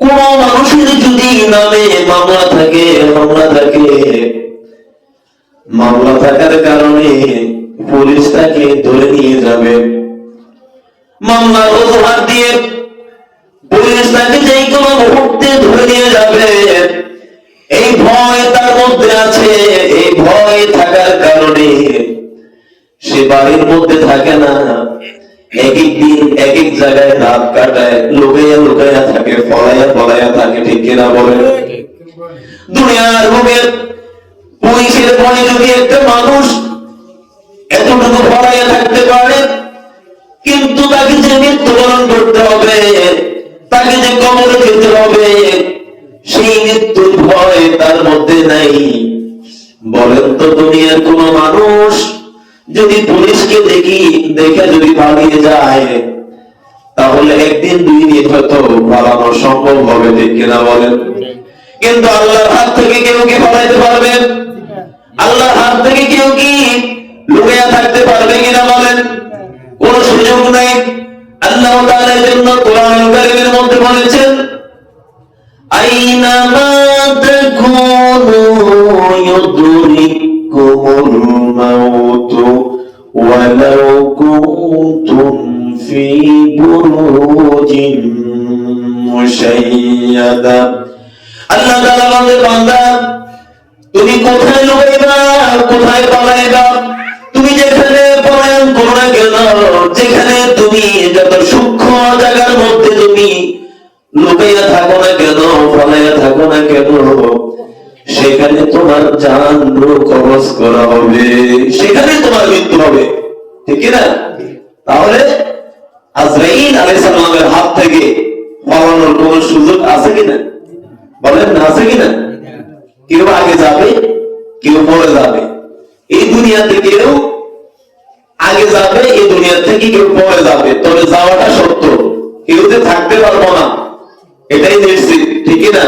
কোন মানুষের যদি নামে মামলা থাকে মামলা থাকে। মামলা থাকার কারণে পুলিশ তাকে ধরে নিয়ে যাবে। মামলার অজুহাত দিয়ে পুলিশ তাকে যেই কোনো মুহূর্তে ধরে নিয়ে যাবে। এই ভয় তার মধ্যে আছে। এই ভয় থাকার কারণে সে বাড়ির মধ্যে থাকে না। দিন এক এক জায়গায় রাত কাটায়, লুকাইয়া লুকাইয়া থাকে পলাইয়া পলাইয়া থাকে, ঠিক কিনা বলে দুনিয়ার পুলিশের ভয়ে যদি একটা মানুষ এতটুকু পলাইয়া থাকতে পারে, কিন্তু তাকে যে মৃত্যুবরণ করতে হবে, তাকে যে কবরে যেতে হবে, সেই মৃত্যুর ভয় তার মধ্যে নাই। বলেন তো দুনিয়ার কোন মানুষ যদি পুলিশকে দেখি, দেখে যদি পালিয়ে যায়, তাহলে একদিন, দুই দিন হয়তো পালানো সম্ভব হবে, ঠিক কিনা বলেন? কিন্তু আল্লাহর হাত থেকে কেউ কি পালাইতে পারবে? আল্লাহর হাত থেকে কেউ কি লুকিয়ে থাকতে পারবে কিনা বলেন? কোন সুযোগ নাই। আল্লাহ তাআলার জন্য কোরআন কারীমের মধ্যে বলেছেন আইনামা তাকুনু ইউদরিকুমুল মাউত। ওয়ালাউ কুনতুম ফি বুরুজিন মুশাইয়াদা আল্লাহ তাআলা বলেন বান্দা, তুমি কোথায় লুকাইবা কোথায় পালাইবা? তুমি যেখানে পলায়ন করো না কেন? যেখানে তুমি যত সূক্ষ্ম জায়গার মধ্যে তুমি লুকাইয়া থাকো না কেন পলাইয়া থাকো না কেন? সেখানে তোমার জান কবজ করা হবে। সেখানে তোমার মৃত্যু হবে। ঠিক না তাহলে আজরাইল সালামের হাত থেকে পালানোর কোন সুযোগ আছে কিনা? বলেন না আছে কিনা? কেউ আগে যাবে, কেউ পরে যাবে। এই দুনিয়াতে কেউ আগে যাবে, এই দুনিয়া থেকে কেউ পরে যাবে। তবে যাওয়াটা সত্য। কেউ যে থাকতে পারব না, এটাই নিশ্চিত। ঠিক না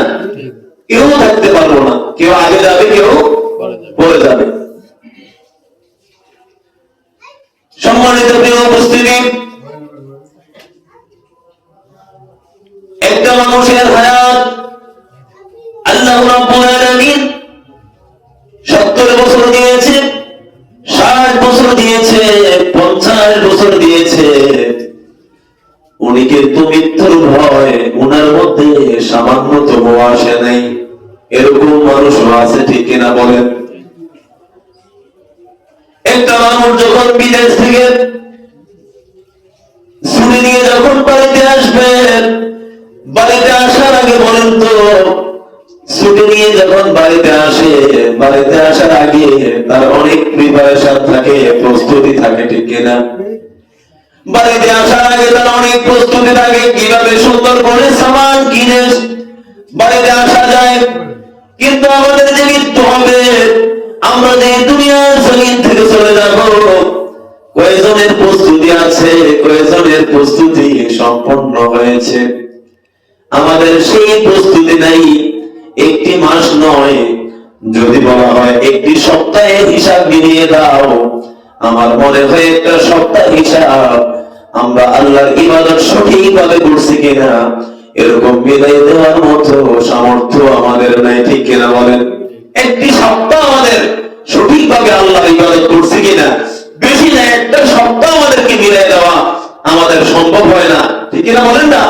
কেউ থাকতে পারব না। কেউ আগে যাবে কেউ পরে যাবে। সম্মানিত প্রিয় উপস্থিতি একটা মানুষের হায়াত আল্লাহ রাব্বুল আলামিন 70 বছর দিয়েছে 60 বছর দিয়েছে 50 বছর দিয়েছে। উনি কিন্তু মৃত্যুর ভয় উনার মধ্যে সামান্যতম আসে নাই। এরকম মানুষও আছে ঠিক কিনা বলেন? একটা মানুষ যখন বিদেশ থেকে ছুটি নিয়ে যখন বাড়িতে আসবেন বাড়িতে আসার আগে বলেন তো, ছুটি নিয়ে যখন বাড়িতে আসে, বাড়িতে আসার আগে তার অনেক প্রিপারেশন থাকে, প্রস্তুতি থাকে ঠিক কিনা? বাড়িতে আসার আগে তার অনেক প্রস্তুতি থাকে, কীভাবে সুন্দর করে সামান কিনে বাড়িতে আসা যায়? কিন্তু আমাদের যে মৃত্যু হবে, আমরা যে দুনিয়ার জমিন থেকে চলে যাব কয়েকজনের প্রস্তুতি আছে কয়েকজনের প্রস্তুতি সম্পন্ন হয়েছে? আমাদের সেই প্রস্তুতি নাই, একটি মাস নয়। যদি বলা হয় একটি সপ্তাহের হিসাব মিলিয়ে দাও, আমার মনে হয় একটা সপ্তাহ হিসাব আমরা আল্লাহর ইবাদত সঠিকভাবে করছি কিনা এরকম বিদায় দেওয়ার মতো সামর্থ্য আমাদের নাই, ঠিক কিনা বলেন? একটি সপ্তাহ আমাদের সঠিকভাবে আল্লাহ ইবাদত করছি কিনা? বেশি না, একটা সপ্তাহ আমাদেরকে বিদায় দেওয়া আমাদের সম্ভব হয় না, ঠিক কিনা বলেন না?